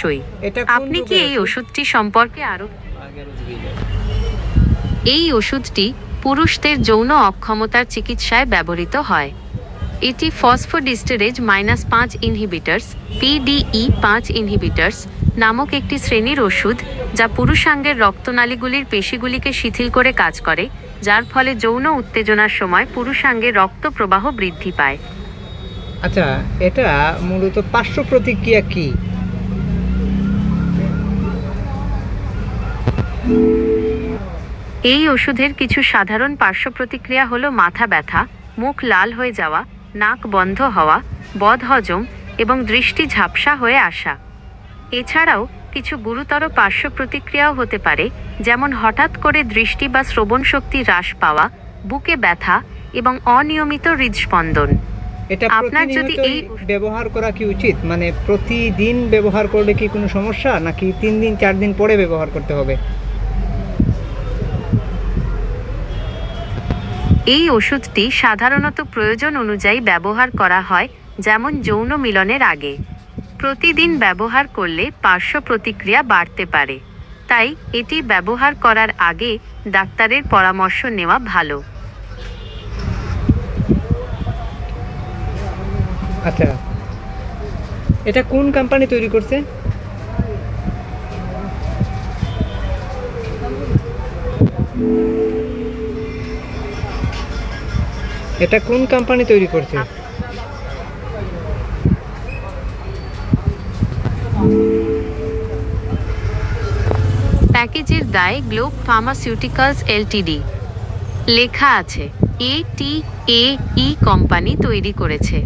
কোন আপনি কি এই ওষুধটি সম্পর্কে আরও এই ওষুধটি পুরুষদের যৌন অক্ষমতার চিকিৎসায় ব্যবহৃত হয়। এটি ফসফোডিস্টেরেজ মাইনাস পাঁচ ইনহিবিটার্স পিডিই পাঁচ ইনহিবিটার্স নামক একটি শ্রেণির ওষুধ যা পুরুষাঙ্গের রক্তনালীগুলির পেশিগুলিকে শিথিল করে কাজ করে যার ফলে যৌন উত্তেজনার সময় পুরুষাঙ্গে রক্ত প্রবাহ বৃদ্ধি পায়। আচ্ছা এটা মূলত পার্শ্ব প্রতিক্রিয়া কি? এই ওষুধের কিছু সাধারণ পার্শ্ব প্রতিক্রিয়া হলো মাথা ব্যথা মুখ লাল হয়ে যাওয়া নাক বন্ধ হওয়া বদহজম এবং দৃষ্টি ঝাপসা হয়ে আসা। এছাড়াও কিছু গুরুতর পার্শ্ব প্রতিক্রিয়াও হতে পারে যেমন হঠাৎ করে দৃষ্টি বা শ্রবণ শক্তি হ্রাস পাওয়া বুকে ব্যথা এবং অনিয়মিত হৃদস্পন্দন। এটা আপনার যদি এই- ব্যবহার করা কি উচিত? মানে প্রতিদিন ব্যবহার করলে কি কোনো সমস্যা? নাকি তিন দিন চার দিন পরে ব্যবহার করতে হবে? এই ওষুধটি সাধারণত প্রয়োজন অনুযায়ী ব্যবহার করা হয়, যেমন যৌন মিলনের আগে। প্রতিদিন ব্যবহার করলে পার্শ্ব প্রতিক্রিয়া বাড়তে পারে। তাই এটি ব্যবহার করার আগে ডাক্তারের পরামর্শ নেওয়া ভালো। আচ্ছা। এটা কোন কোম্পানি তৈরি করছে? এটা কোন কোম্পানি তৈরি করছে প্যাকেজের দায় গ্লোব ফার্মাসিউটিক্যালস এলটিডি লেখা আছে, এ টি এ ই কোম্পানি তৈরি করেছে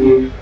Mm.